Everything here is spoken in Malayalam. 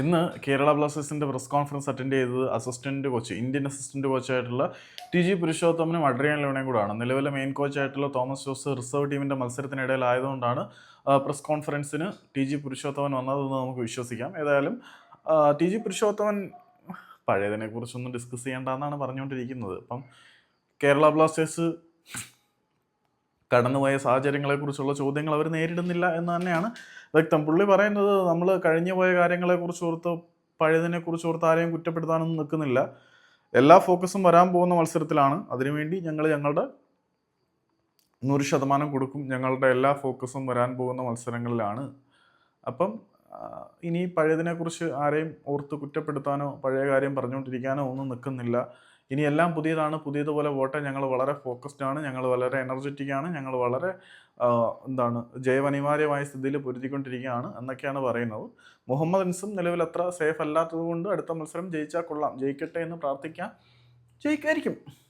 ഇന്ന് കേരള ബ്ലാസ്റ്റേഴ്സിന്റെ പ്രസ് കോൺഫറൻസ് അറ്റൻഡ് ചെയ്തത് അസിസ്റ്റന്റ് കോച്ച് ഇന്ത്യൻ അസിസ്റ്റന്റ് കോച്ചായിട്ടുള്ള ടി ജി പുരുഷോത്തമനും അഡ്രിയൻ ലോണയും കൂടാണ്. നിലവിലെ മെയിൻ കോച്ചായിട്ടുള്ള തോമസ് ജോസ് റിസർവ് ടീമിന്റെ മത്സരത്തിനിടയിലായതുകൊണ്ടാണ് പ്രസ് കോൺഫറൻസിന് ടി ജി പുരുഷോത്തമൻ വന്നതെന്ന് നമുക്ക് വിശ്വസിക്കാം. ഏതായാലും ടി ജി പുരുഷോത്തമൻ പഴയതിനെ കുറിച്ചൊന്നും ഡിസ്കസ് ചെയ്യേണ്ടെന്നാണ് പറഞ്ഞുകൊണ്ടിരിക്കുന്നത്. അപ്പം കേരള ബ്ലാസ്റ്റേഴ്സ് കടന്നുപോയ സാഹചര്യങ്ങളെക്കുറിച്ചുള്ള ചോദ്യങ്ങൾ അവർ നേരിടുന്നില്ല എന്ന് തന്നെയാണ് വ്യക്തം. പുള്ളി പറയുന്നത് നമ്മൾ കഴിഞ്ഞു പോയ കാര്യങ്ങളെക്കുറിച്ച് ഓർത്ത് പഴയതിനെക്കുറിച്ച് ഓർത്ത് ആരെയും കുറ്റപ്പെടുത്താനൊന്നും നിൽക്കുന്നില്ല. എല്ലാ ഫോക്കസും വരാൻ പോകുന്ന മത്സരത്തിലാണ്. അതിനുവേണ്ടി ഞങ്ങൾ ഞങ്ങളുടെ നൂറ് ശതമാനം കൊടുക്കും. ഞങ്ങളുടെ എല്ലാ ഫോക്കസും വരാൻ പോകുന്ന മത്സരങ്ങളിലാണ്. അപ്പം ഇനി പഴയതിനെക്കുറിച്ച് ആരെയും ഓർത്ത് കുറ്റപ്പെടുത്താനോ പഴയ കാര്യം പറഞ്ഞുകൊണ്ടിരിക്കാനോ ഒന്നും നിൽക്കുന്നില്ല. ഇനി എല്ലാം പുതിയതാണ്. പുതിയതുപോലെ പോട്ടെ. ഞങ്ങൾ വളരെ ഫോക്കസ്ഡ് ആണ്. ഞങ്ങൾ വളരെ എനർജറ്റിക് ആണ്. ഞങ്ങൾ വളരെ എന്താണ് ജയവനിവാര്യമായ സ്ഥിതിയിൽ പൊരുതിക്കൊണ്ടിരിക്കുകയാണ് എന്നൊക്കെയാണ് പറയുന്നത്. മുഹമ്മദ് അൻസും നിലവിൽ അത്ര സേഫ് അല്ലാത്തത് കൊണ്ട് അടുത്ത മത്സരം ജയിച്ചാൽ കൊള്ളാം. ജയിക്കട്ടെ എന്ന് പ്രാർത്ഥിക്കാം. ജയിക്കായിരിക്കും.